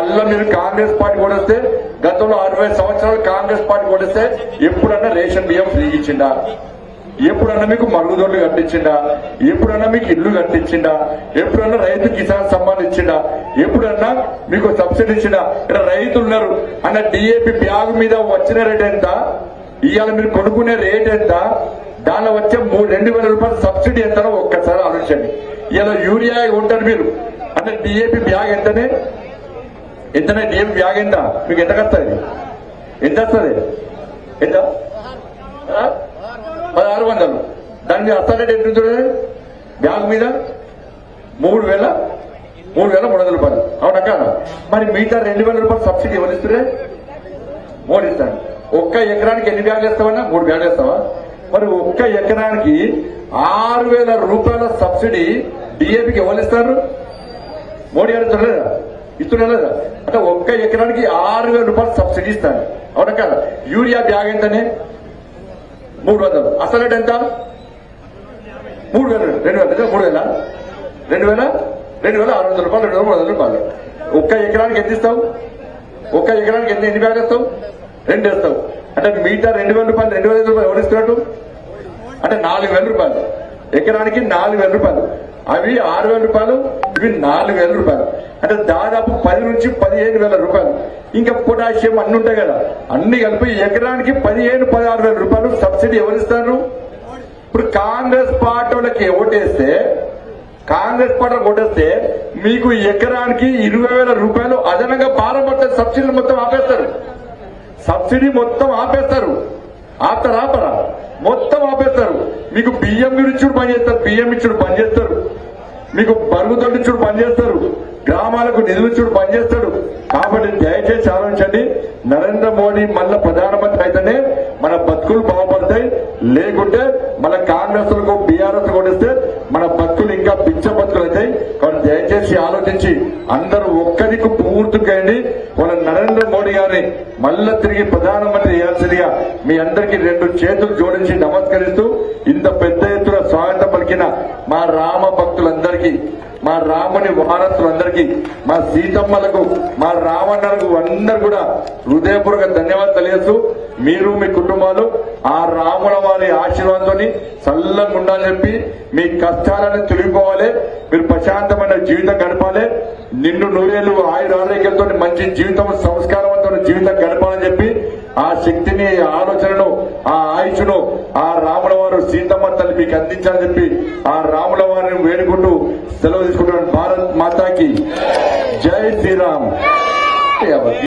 మళ్ళా మీరు కాంగ్రెస్ పార్టీ కొడిస్తే గతంలో అరవై సంవత్సరాలు కాంగ్రెస్ పార్టీ కొడిస్తే ఎప్పుడన్నా రేషన్ బియ్యం ఫ్రీ ఇచ్చిందా ఎప్పుడన్నా మీకు మరుగుదొడ్లు కట్టించిండా? ఎప్పుడన్నా మీకు ఇల్లు కట్టించిండా? ఎప్పుడన్నా రైతు కిసాన్ సమ్మాన్ ఇచ్చిండా? ఎప్పుడన్నా మీకు సబ్సిడీ ఇచ్చిండా? ఇక్కడ రైతులు ఉన్నారు. అన్న డిఏపి బ్యాగ్ మీద వచ్చిన రేట్ ఎంత? ఇవాళ మీరు కొనుక్కునే రేట్ ఎంత? దానిలో వచ్చే మూడు రెండు వేల రూపాయల సబ్సిడీ ఎంతనో ఒక్కసారి ఆలోచించండి. ఇలా యూరియా ఉంటారు మీరు. అంటే డిఏపి బ్యాగ్ ఎంతనే? ఎంతనే డిఏపి బ్యాగ్ ఎంత? మీకు ఎంత వస్తుంది ఎంత వస్తుంది? ఎంత? పదహారు వందలు. దాని మీద అస్తానంటే ఎంత ఉంటుంది? బ్యాగ్ మీద మూడు వేల మూడు వేల మూడు వందల రూపాయలు. అవునా కాదా? మరి మిగతా రెండు వేల రూపాయలు సబ్సిడీ ఎవరు ఇస్తురే? మూడు ఇస్తాను ఒక్క ఎకరానికి ఎన్ని బ్యాగులు వేస్తావన్నా? మూడు బ్యాగులు వేస్తావా? మరి ఒక్క ఎకరానికి ఆరు వేల రూపాయల సబ్సిడీ డిఏపికి ఎవరు ఇస్తారు? మోడీ గారు ఇస్తున్నా ఇస్తున్నా లేదా? అంటే ఒక్క ఎకరానికి ఆరు వేల రూపాయలు సబ్సిడీ ఇస్తాను అవునా కదా? యూరియా బ్యాగ్ ఎంతనే మూడు వందలు. అసలు ఎంత? మూడు వేలు. రెండు వేల. మూడు వేల? రెండు వేల? రెండు వేల ఆరు వందల రూపాయలు రెండు వేల మూడు వందల రూపాయలు. ఒక్క ఎకరానికి ఎంత ఇస్తావు? ఒక్క ఎకరానికి ఎన్ని ఎన్ని బ్యాగ్ వేస్తావు రెండు వేస్తావు అంటే మిగతా రెండు వేల రూపాయలు రెండు వేల రూపాయలు ఎవరు ఇస్తున్నట్టు అంటే నాలుగు వేల రూపాయలు. ఎకరానికి నాలుగు వేల రూపాయలు. అవి ఆరు వేల రూపాయలు ఇవి నాలుగు వేల రూపాయలు. అంటే దాదాపు పది నుంచి పదిహేను వేల రూపాయలు. ఇంకా పొటాషియం అన్ని ఉంటాయి కదా అన్ని కలిపి ఎకరానికి పదిహేను పదహారు వేల రూపాయలు సబ్సిడీ ఎవరిస్తారు ఇప్పుడు కాంగ్రెస్ పార్టీ ఓటేస్తే కాంగ్రెస్ పార్టీ ఓటేస్తే మీకు ఎకరానికి ఇరవై వేల రూపాయలు అదనంగా భారం పడుతుంది సబ్సిడీ మొత్తం ఆపేస్తారు. సబ్సిడీ మొత్తం ఆపేస్తారు. ఆపరా ఆపరా. మొత్తం ఆపేస్తారు. మీకు బియ్యం ఇచ్చుడు పని చేస్తారు బియ్యం ఇచ్చుడు పని చేస్తారు. మీకు బరువు తొట్టించుడు పనిచేస్తారు. గ్రామాలకు నిధులు చూడు పనిచేస్తాడు. కాబట్టి దయచేసి ఆలోచించండి. నరేంద్ర మోడీ మళ్ళీ ప్రధానమంత్రి అయితేనే మన బతుకులు బాగుపడతాయి. లేకుంటే మన కాంగ్రెస్ బీఆర్ఎస్ కొడిస్తే మన బతుకులు ఇంకా పిచ్చ బతుకులు అవుతాయి. కాబట్టి దయచేసి ఆలోచించి అందరూ ఒక్కరికి పూర్తికండి వాళ్ళ నరేంద్ర మోడీ గారిని మళ్ళా తిరిగి ప్రధానమంత్రి చేయాల్సిందిగా మీ అందరికీ రెండు చేతులు జోడించి నమస్కరిస్తూ రాముని మా సీతమ్మలకు మా రావణులకు అందరు కూడా హృదయపూర్వక ధన్యవాదాలు తెలియజేస్తూ మీరు మీ కుటుంబాలు ఆ రాముల వారి ఆశీర్వాదంతో చల్లంగా ఉండాలని చెప్పి మీ కష్టాలను తొలగిపోవాలి. మీరు ప్రశాంతమైన జీవితం గడపాలి. నిండు నూరేళ్ళు ఆయుర ఆరోగ్యంతో మంచి జీవితం సంస్కారవంతమైన జీవితం గడపాలని చెప్పి ఆ శక్తిని ఆలోచనను ఆ ఆయుషును ఆ రాముల వారు సీతమ్మ తల్లి మీకు అందించాలని చెప్పి ఆ రాముల వారిని వేడుకుంటూ సెలవు తీసుకుంటున్నాను భారత్ మాతాకి. జై శ్రీరామ్.